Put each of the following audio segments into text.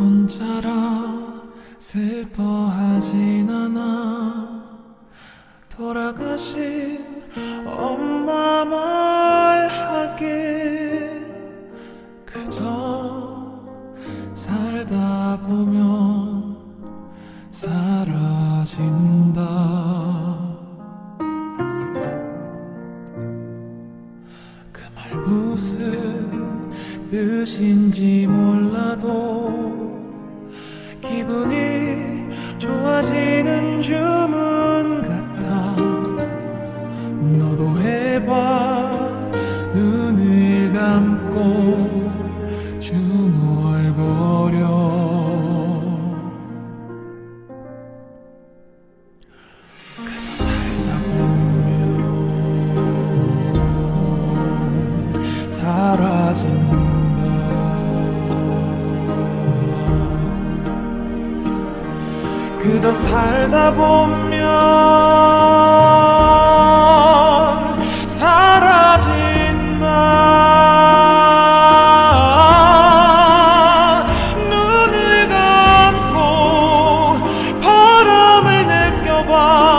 혼자라 슬퍼하진 않아. 돌아가신 엄마 말하게 그저 살다 보면 사라진다. 그 말 무슨 뜻인지 몰라도 기분이 좋아지는 주문 같아. 너도 해봐. 눈을 감고 중얼거려 그저 살다 보면 사라진 그저 살다 보면 사라진다 눈을 감고 바람을 느껴봐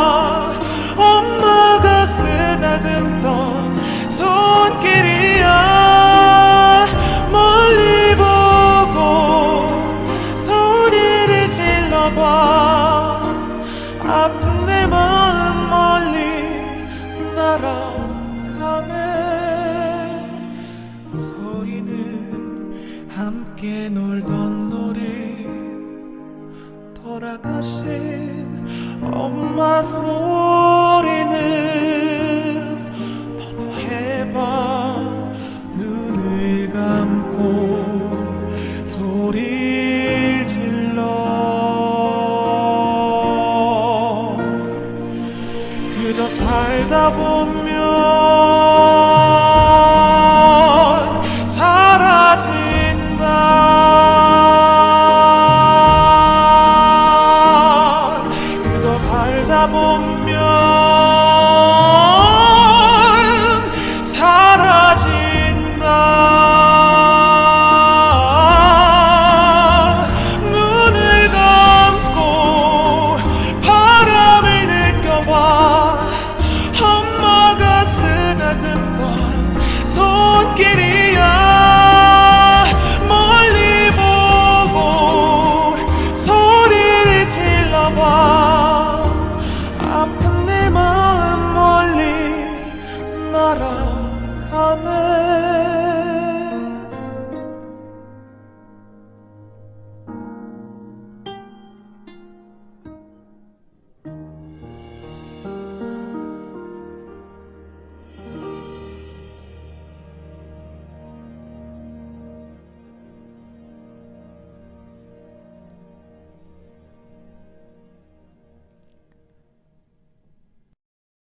아픈 내 마음 멀리 날아가네. 소리는 함께 놀던 놀이 돌아가신 엄마 소리는 살다 보면 사라진다 get it.